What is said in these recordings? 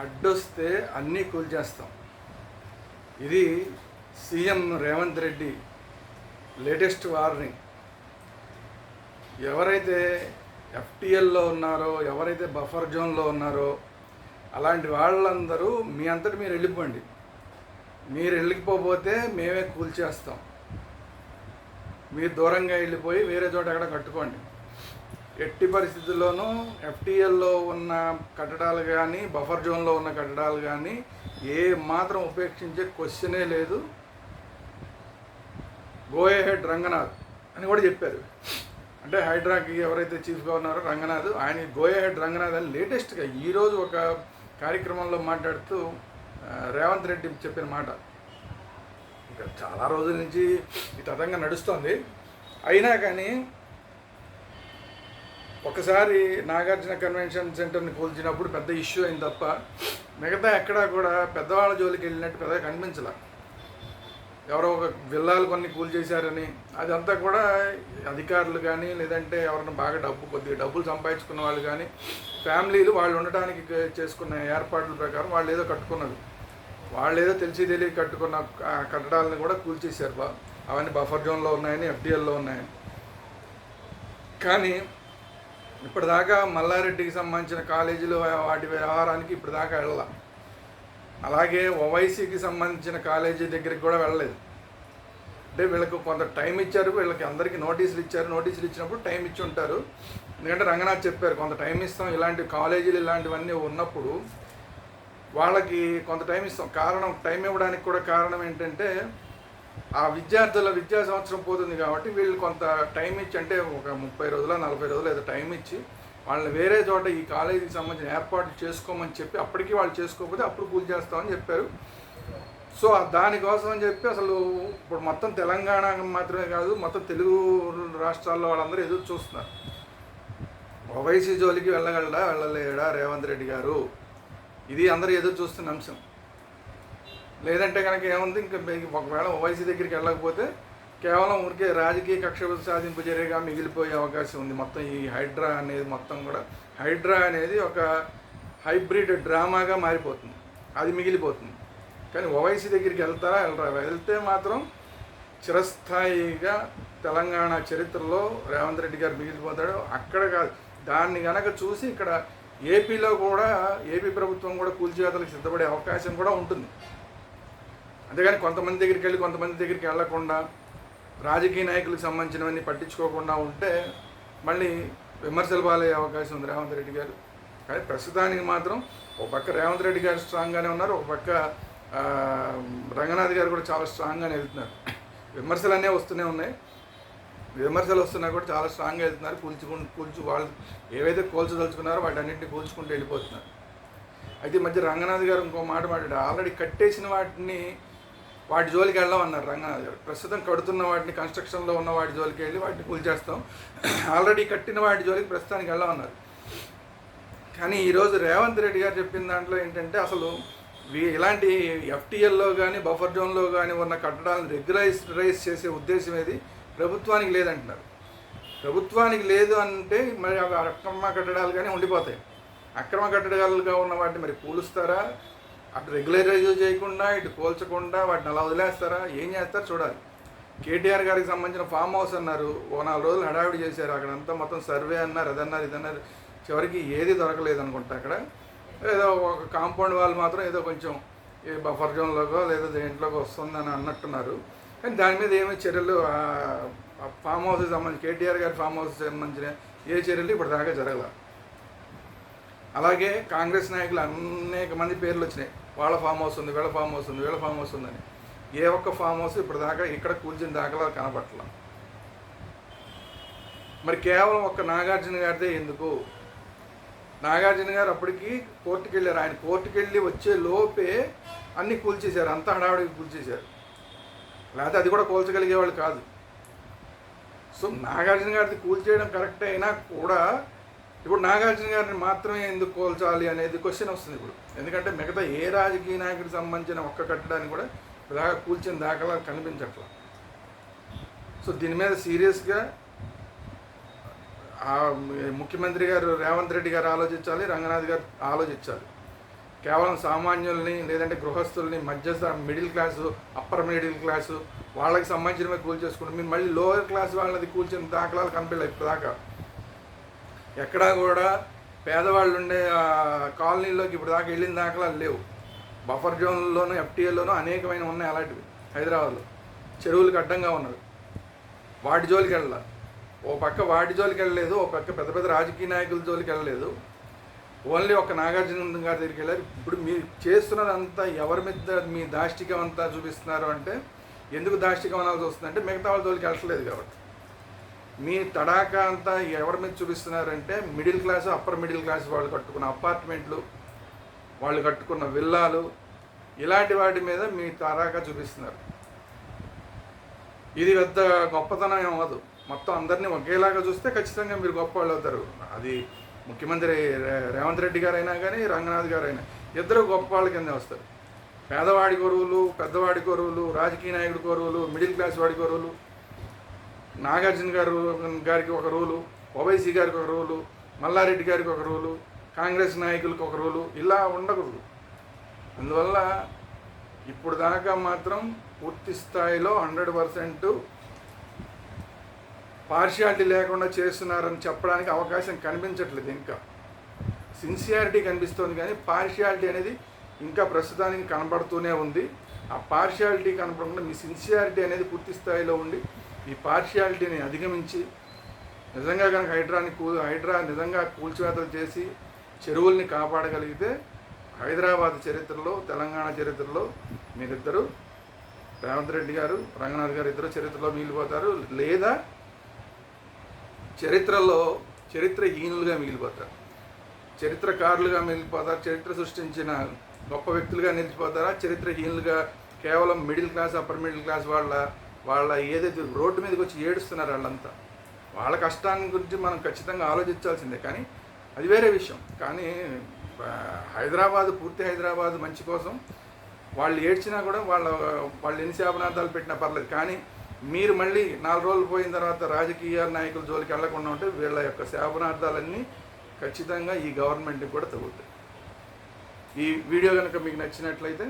అడ్డొస్తే అన్నీ కూల్చేస్తాం ఇది CM Revanth Reddy latest warning. ఎవరైతే ఎఫ్టీఎల్లో ఉన్నారో ఎవరైతే బఫర్ జోన్లో ఉన్నారో అలాంటి వాళ్ళందరూ మీ అంతటి మీరు వెళ్ళిపోండి. మీరు వెళ్ళిపోతే మేమే కూల్చేస్తాం మీరు దూరంగా వెళ్ళిపోయి వేరే చోట ఎక్కడ కట్టుకోండి. ఎట్టి పరిస్థితుల్లోనూ ఎఫ్టీఎల్లో ఉన్న కట్టడాలు కానీ బఫర్ జోన్లో ఉన్న కట్టడాలు కానీ ఏ మాత్రం ఉపేక్షించే క్వశ్చనే లేదు. గోయే హెడ్ రంగనాథ్ అని కూడా చెప్పారు. అంటే హైడ్రాకి ఎవరైతే చీఫ్గా ఉన్నారో రంగనాథ్ ఆయన గోయే హెడ్ రంగనాథ్ అని లేటెస్ట్గా ఈరోజు ఒక కార్యక్రమంలో మాట్లాడుతూ రేవంత్ రెడ్డి చెప్పిన మాట. ఇంకా చాలా రోజుల నుంచి ఈ తతంగా నడుస్తుంది. అయినా కానీ ఒకసారి నాగార్జున కన్వెన్షన్ సెంటర్ని కూల్చినప్పుడు పెద్ద ఇష్యూ అయింది తప్ప మిగతా ఎక్కడా కూడా పెద్దవాళ్ళ జోలికి వెళ్ళినట్టు పెద్దగా కనిపించలే. ఎవరో ఒక విల్లాలు కొన్ని కూల్చేశారని అదంతా కూడా అధికారులు కానీ లేదంటే ఎవరైనా బాగా డబ్బు కొద్దిగా డబ్బులు సంపాదించుకున్న వాళ్ళు కానీ ఫ్యామిలీలు వాళ్ళు ఉండటానికి చేసుకున్న ఏర్పాట్ల ప్రకారం వాళ్ళు ఏదో కట్టుకున్నది వాళ్ళు ఏదో తెలిసి తెలియ కట్టుకున్న కట్టడాలను కూడా కూల్చేశారు బా. అవన్నీ బఫర్ జోన్లో ఉన్నాయని ఎఫ్డిఎల్లో ఉన్నాయని. కానీ ఇప్పటిదాకా మల్లారెడ్డికి సంబంధించిన కాలేజీలు వాటి వ్యవహారానికి ఇప్పటిదాకా వెళ్ళాల. అలాగే ఓవైసీకి సంబంధించిన కాలేజీ దగ్గరికి కూడా వెళ్ళలేదు. అంటే వీళ్ళకు కొంత టైం ఇచ్చారు వీళ్ళకి అందరికీ నోటీసులు ఇచ్చారు. నోటీసులు ఇచ్చినప్పుడు టైం ఇచ్చి ఉంటారు. ఎందుకంటే రంగనాథ్ చెప్పారు కొంత టైం ఇస్తాం ఇలాంటి కాలేజీలు ఇలాంటివన్నీ ఉన్నప్పుడు వాళ్ళకి కొంత టైం ఇస్తాం. కారణం టైం ఇవ్వడానికి కూడా కారణం ఏంటంటే ఆ విద్యార్థుల విద్యా సంవత్సరం పోతుంది కాబట్టి వీళ్ళు కొంత టైం ఇచ్చి అంటే ఒక ముప్పై రోజుల నలభై రోజులు ఏదో టైం ఇచ్చి వాళ్ళని వేరే చోట ఈ కాలేజీకి సంబంధించిన ఏర్పాట్లు చేసుకోమని చెప్పి అప్పటికి వాళ్ళు చేసుకోకపోతే అప్పుడు పూజ చేస్తామని చెప్పారు. సో దానికోసం అని చెప్పి అసలు ఇప్పుడు మొత్తం తెలంగాణ మాత్రమే కాదు మొత్తం తెలుగు రాష్ట్రాల్లో వాళ్ళందరూ ఎదురు చూస్తున్నారు. ఓవైసీ జోలికి వెళ్ళగలడా? వెళ్ళలేడా? రేవంత్ రెడ్డి గారు. ఇది అందరూ ఎదురు చూస్తున్న అంశం. లేదంటే కనుక ఏముంది? ఇంకా ఒకవేళ ఓవైసీ దగ్గరికి వెళ్ళకపోతే కేవలం ఊరికే రాజకీయ కక్ష సాధింపు చర్యగా మిగిలిపోయే అవకాశం ఉంది. మొత్తం ఈ హైడ్రా అనేది మొత్తం కూడా హైడ్రా అనేది ఒక హైబ్రిడ్ డ్రామాగా మారిపోతుంది. అది మిగిలిపోతుంది. కానీ ఓవైసీ దగ్గరికి వెళ్తారా వెళ్ళరా వెళ్తే మాత్రం చిరస్థాయిగా తెలంగాణ చరిత్రలో రేవంత్ రెడ్డి గారు మిగిలిపోతాడు. అక్కడ కాదు. దాన్ని గనక చూసి ఇక్కడ ఏపీలో కూడా ఏపీ ప్రభుత్వం కూడా కూల్చివేతలకు సిద్ధపడే అవకాశం కూడా ఉంటుంది. అంతేగాని కొంతమంది దగ్గరికి వెళ్ళి కొంతమంది దగ్గరికి వెళ్ళకుండా రాజకీయ నాయకులకు సంబంధించినవన్నీ పట్టించుకోకుండా ఉంటే మళ్ళీ విమర్శలు పాలయ్యే అవకాశం ఉంది రేవంత్ రెడ్డి గారు. కానీ ప్రస్తుతానికి మాత్రం ఒక పక్క రేవంత్ రెడ్డి గారు స్ట్రాంగ్గానే ఉన్నారు ఒక పక్క రంగనాథ్ గారు కూడా చాలా స్ట్రాంగ్గానే వెళ్తున్నారు. విమర్శలు అనేవి వస్తూనే ఉన్నాయి. విమర్శలు వస్తున్నా కూడా చాలా స్ట్రాంగ్గా వెళ్తున్నారు. కూల్చుకు కూల్చు వాళ్ళు ఏవైతే కూల్చదలుచుకున్నారో వాటి అన్నింటినీ కూల్చుకుంటూ వెళ్ళిపోతున్నారు. అయితే మధ్య రంగనాథ్ గారు ఇంకో మాట మాట్లాడారు. ఆల్రెడీ కట్టేసిన వాటిని వాటి జోలికి వెళ్ళమన్నారు రంగనాథ్ గారు. ప్రస్తుతం కడుతున్న వాటిని కన్స్ట్రక్షన్లో ఉన్న వాటి జోలికి వెళ్ళి వాటిని కూల్చేస్తాం ఆల్రెడీ కట్టిన వాటి జోలికి ప్రస్తుతానికి వెళ్ళమన్నారు కానీ ఈరోజు రేవంత్ రెడ్డి గారు చెప్పిన దాంట్లో ఏంటంటే అసలు ఇలాంటి ఎఫ్టీఎల్లో కానీ బఫర్ జోన్లో కానీ ఉన్న కట్టడాలను రెగ్యులైజ్ రైజ్ చేసే ఉద్దేశం ఏది? ప్రభుత్వానికి లేదంటున్నారు. ప్రభుత్వానికి లేదు అంటే మరి అవి అక్రమ కట్టడాలు కానీ ఉండిపోతాయి. అక్రమ కట్టడాలుగా ఉన్న వాటిని మరి కూలుస్తారా? అటు రెగ్యులరైజ్ చేయకుండా ఇటు కోల్చకుండా వాటిని అలా వదిలేస్తారా? ఏం చేస్తారో? చూడాలి. కేటీఆర్ గారికి సంబంధించిన ఫామ్ హౌస్ అన్నారు. ఓ నాలుగు రోజులు హడావిడి చేశారు. అక్కడ అంతా మొత్తం సర్వే అన్నారు అదన్నారు ఇదన్నారు. చివరికి ఏది దొరకలేదు అనుకుంటా అక్కడ. ఏదో ఒక కాంపౌండ్ వాళ్ళు మాత్రం ఏదో కొంచెం ఏ బఫర్ జోన్లోకో లేదా దేంట్లోకో వస్తుందని అన్నట్టున్నారు. కానీ దాని మీద ఏమీ చర్యలు? ఫామ్ హౌస్కి సంబంధించి కేటీఆర్ గారి ఫామ్ హౌస్ సంబంధించిన ఏ చర్యలు ఇప్పుడు దాకా జరగదు అలాగే కాంగ్రెస్ నాయకులు అనేక మంది పేర్లు వచ్చినాయి. వాళ్ళ ఫామ్ హౌస్ ఉంది వీళ్ళ ఫామ్ హౌస్ ఉంది వీళ్ళ ఫామ్ హౌస్ ఉందని. ఏ ఒక్క ఫామ్ హౌస్ ఇప్పుడు దాకా ఇక్కడ కూల్చిన దాఖలా కనపట్ల మరి కేవలం ఒక్క నాగార్జున గారిదే ఎందుకు? నాగార్జున గారు అప్పటికి కోర్టుకు వెళ్ళారు ఆయన కోర్టుకు వెళ్ళి వచ్చే లోపే అన్నీ కూల్చేశారు. అంతా హడావుడికి కూల్చేశారు. లేకపోతే అది కూడా కూల్చగలిగేవాళ్ళు కాదు. సో నాగార్జున గారిది కూల్చేయడం కరెక్ట్ అయినా కూడా ఇప్పుడు నాగార్జున గారిని మాత్రమే ఎందుకు కోల్చాలి అనేది క్వశ్చన్ వస్తుంది ఇప్పుడు. ఎందుకంటే మిగతా ఏ రాజకీయ నాయకుడికి సంబంధించిన ఒక్క కట్టడానికి కూడా దాకా కూల్చిన దాఖలా కనిపించట్లా. సో దీని మీద సీరియస్గా ఆ ముఖ్యమంత్రి గారు రేవంత్ రెడ్డి గారు ఆలోచించాలి రంగనాథ్ గారు ఆలోచించాలి. కేవలం సామాన్యుల్ని లేదంటే గృహస్థుల్ని మధ్యస్థ middle class upper middle class వాళ్ళకి సంబంధించినవి కూల్ చేసుకుంటాం మీరు మళ్ళీ లోయర్ క్లాస్ వాళ్ళది కూల్చిన దాఖలాలు కనిపించలేదు ఇప్పుడు దాకా ఎక్కడా కూడా పేదవాళ్ళు ఉండే కాలనీలోకి ఇప్పుడు దాకా వెళ్ళిన దాఖలాలు లేవు. బఫర్ జోన్లోనూ ఎఫ్టీఏలోనూ అనేకమైన ఉన్నాయి అలాంటివి. హైదరాబాద్లో. చెరువులకు అడ్డంగా ఉన్నవి. వాటి జోలికి వెళ్ళాల. ఓ పక్క వాటి జోలికి వెళ్ళలేదు ఓ పక్క పెద్ద పెద్ద రాజకీయ నాయకుల జోలికి వెళ్ళలేదు. ఓన్లీ ఒక నాగార్జున గారి దగ్గరికి వెళ్ళారు. ఇప్పుడు మీరు చేస్తున్నదంతా ఎవరి మీద మీ దాష్టికం అంతా చూపిస్తున్నారు అంటే ఎందుకు దాష్టికం అనాల్సి వస్తుందంటే మిగతా వాళ్ళ జోలికి వెళ్ళట్లేదు కాబట్టి. మీ తడాకా అంతా ఎవరి మీద చూపిస్తున్నారంటే middle class upper middle class వాళ్ళు కట్టుకున్న అపార్ట్మెంట్లు వాళ్ళు కట్టుకున్న విల్లాలు ఇలాంటి వాటి మీద మీ తడాకా చూపిస్తున్నారు. ఇది పెద్ద గొప్పతనం ఏం అవ్వదు. మొత్తం అందరినీ ఒకేలాగా చూస్తే ఖచ్చితంగా మీరు గొప్ప వాళ్ళు అవుతారు. అది ముఖ్యమంత్రి రేవంత్ రెడ్డి గారైనా కానీ రంగనాథ్ గారైనా ఇద్దరు గొప్ప వాళ్ళ కింద వస్తారు. పేదవాడి కొరువులు పెద్దవాడి కొరువులు రాజకీయ నాయకుడి కొరువులు మిడిల్ క్లాస్ వాడి కొరువులు నాగార్జున గారు గారికి ఒక రూలు ఓవైసీ గారికి ఒక రూలు మల్లారెడ్డి గారికి ఒక రూలు కాంగ్రెస్ నాయకులకు ఒక రూలు ఇలా ఉండకూడదు. అందువల్ల ఇప్పుడు దాకా మాత్రం పూర్తి స్థాయిలో హండ్రెడ్ పర్సెంట్ పార్షియాలిటీ లేకుండా చేస్తున్నారని చెప్పడానికి అవకాశం కనిపించట్లేదు ఇంకా. సిన్సియారిటీ కనిపిస్తుంది కానీ పార్షియాలిటీ అనేది ఇంకా ప్రస్తుతానికి కనబడుతూనే ఉంది. ఆ పార్షియాలిటీ కనపడకుండా మీ సిన్సియారిటీ అనేది పూర్తి స్థాయిలో ఉండి ఈ పార్షియాలిటీని అధిగమించి నిజంగా కనుక హైడ్రాని కూ హైడ్రా నిజంగా కూల్చివేతలు చేసి చెరువుల్ని కాపాడగలిగితే హైదరాబాద్ చరిత్రలో తెలంగాణ చరిత్రలో మీరిద్దరు రేవంత్ రెడ్డి గారు రంగనాథ్ గారు ఇద్దరు చరిత్రలో మిగిలిపోతారు. లేదా చరిత్రలో చరిత్రహీనులుగా మిగిలిపోతారు. చరిత్రకారులుగా మిగిలిపోతారు. చరిత్ర సృష్టించిన గొప్ప వ్యక్తులుగా నిలిచిపోతారా? చరిత్రహీనులుగా కేవలం middle class upper middle class వాళ్ళ వాళ్ళ ఏదైతే రోడ్డు మీదకి వచ్చి ఏడుస్తున్నారు వాళ్ళంతా వాళ్ళ కష్టాన్ని గురించి మనం ఖచ్చితంగా ఆలోచించాల్సిందే. కానీ అది వేరే విషయం. కానీ హైదరాబాదు హైదరాబాద్ పూర్తి హైదరాబాద్ మంచి కోసం వాళ్ళు ఏడ్చినా కూడా వాళ్ళ వాళ్ళు ఎన్ని శాపనార్థాలు పెట్టినా పర్లేదు. కానీ మీరు మళ్ళీ నాలుగు రోజులు పోయిన తర్వాత రాజకీయ నాయకుల జోలికి వెళ్ళకుండా ఉంటే వీళ్ళ యొక్క శాపనార్థాలన్నీ ఖచ్చితంగా ఈ గవర్నమెంట్కి కూడా తగులుతాయి. ఈ వీడియో కనుక మీకు నచ్చినట్లయితే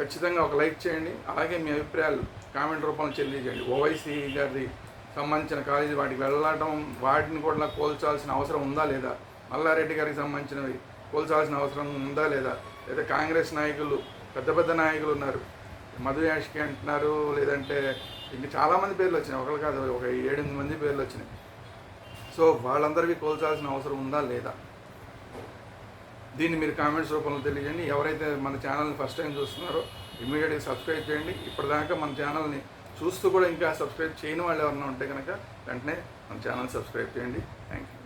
ఖచ్చితంగా ఒక లైక్ చేయండి. అలాగే మీ అభిప్రాయాలు కామెంట్ రూపంలో తెలియజేయండి. ఓవైసీ గారి సంబంధించిన కాలేజీ వాటికి వెళ్ళడం వాటిని కూడా కోల్చాల్సిన అవసరం ఉందా లేదా? మల్లారెడ్డి గారికి సంబంధించినవి కోల్చాల్సిన అవసరం ఉందా లేదా? లేదా కాంగ్రెస్ నాయకులు పెద్ద పెద్ద నాయకులు ఉన్నారు. మధు యాష్కి అంటున్నారు లేదంటే ఇంకా చాలామంది పేర్లు వచ్చినాయి. ఒకరు కాదు ఒక ఏడెనిమిది మంది పేర్లు వచ్చినాయి. సో వాళ్ళందరికీ కోల్చాల్సిన అవసరం ఉందా లేదా? దీన్ని మీరు కామెంట్స్ రూపంలో తెలియజేయండి. ఎవరైతే మన ఛానల్ని ఫస్ట్ టైం చూస్తున్నారో ఇమీడియట్గా సబ్స్క్రైబ్ చేయండి. ఇప్పటిదాకా మన ఛానల్ని చూస్తూ కూడా ఇంకా సబ్స్క్రైబ్ చేయని వాళ్ళు ఎవరైనా ఉంటే కనుక వెంటనే మన ఛానల్ సబ్స్క్రైబ్ చేయండి. Thank you